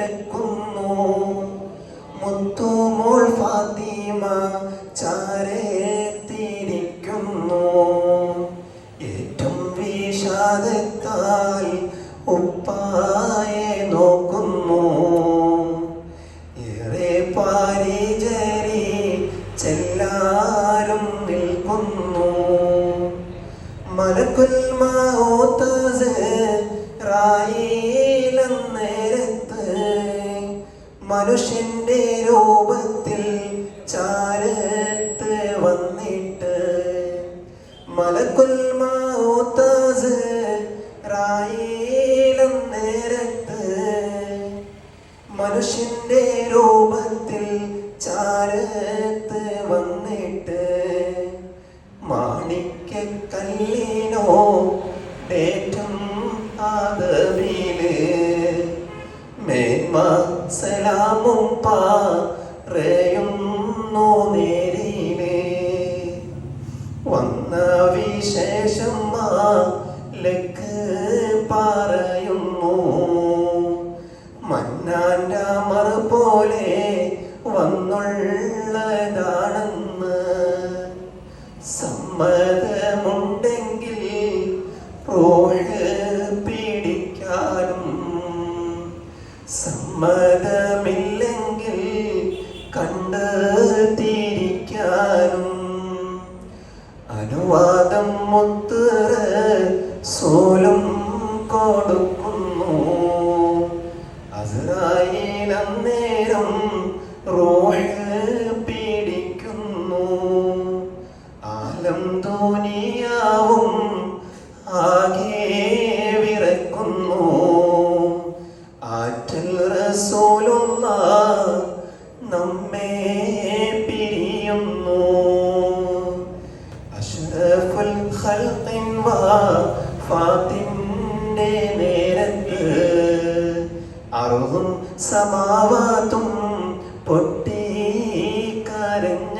കിടക്കുന്നു മുത്തുമോൾ ഫാത്തിമ ചാരത്തിരിക്കുന്നു ഏറ്റവും വിഷാദത്താൽ ഉപ്പായെ നോക്കുന്നു. ഏറെ പാരിചരി ചെല്ലാരും നിൽക്കുന്നു. മലക്കുൽ മനുഷ്യന്റെ രൂപത്തിൽ ചാരത്ത് വന്നിട്ട് മലക്കുൽ മൗത്തസ് റായിലെന്നേരത്ത് മനുഷ്യന്റെ രൂപത്തിൽ ചാരത്ത് വന്നിട്ട് മാണിക്കല്ലിനോ ഏറ്റം ആദവിയിൽ മേന്മ സലാമും പറയുന്നു നേരിലേ വന്ന വിശേഷം ലക്ക് പറയുന്നു. മന്നാന്റെ അമർ പോലെ വന്നുള്ളതാണെന്ന് സമ്മതമുണ്ടെങ്കിൽ റോഹ് സമ്മതമില്ലെങ്കിൽ കണ്ട് തിരിക്കാനും അനുവാദം മുത്തുറ സോലും കൊടുക്കുന്നു. അസറായിൽ അന്നേരം റോഹ് ആലം തോനിയാവും ആകെ വിറക്കുന്നു. റസൂലുള്ള നമ്മെ പിരിയുന്നു. അഷ്റഫുൽ ഖൽഖിൻ ഫാത്തിന്റെ നേരത്ത് അറുഹും സമാവാത്തും പൊട്ടി കരഞ്ഞ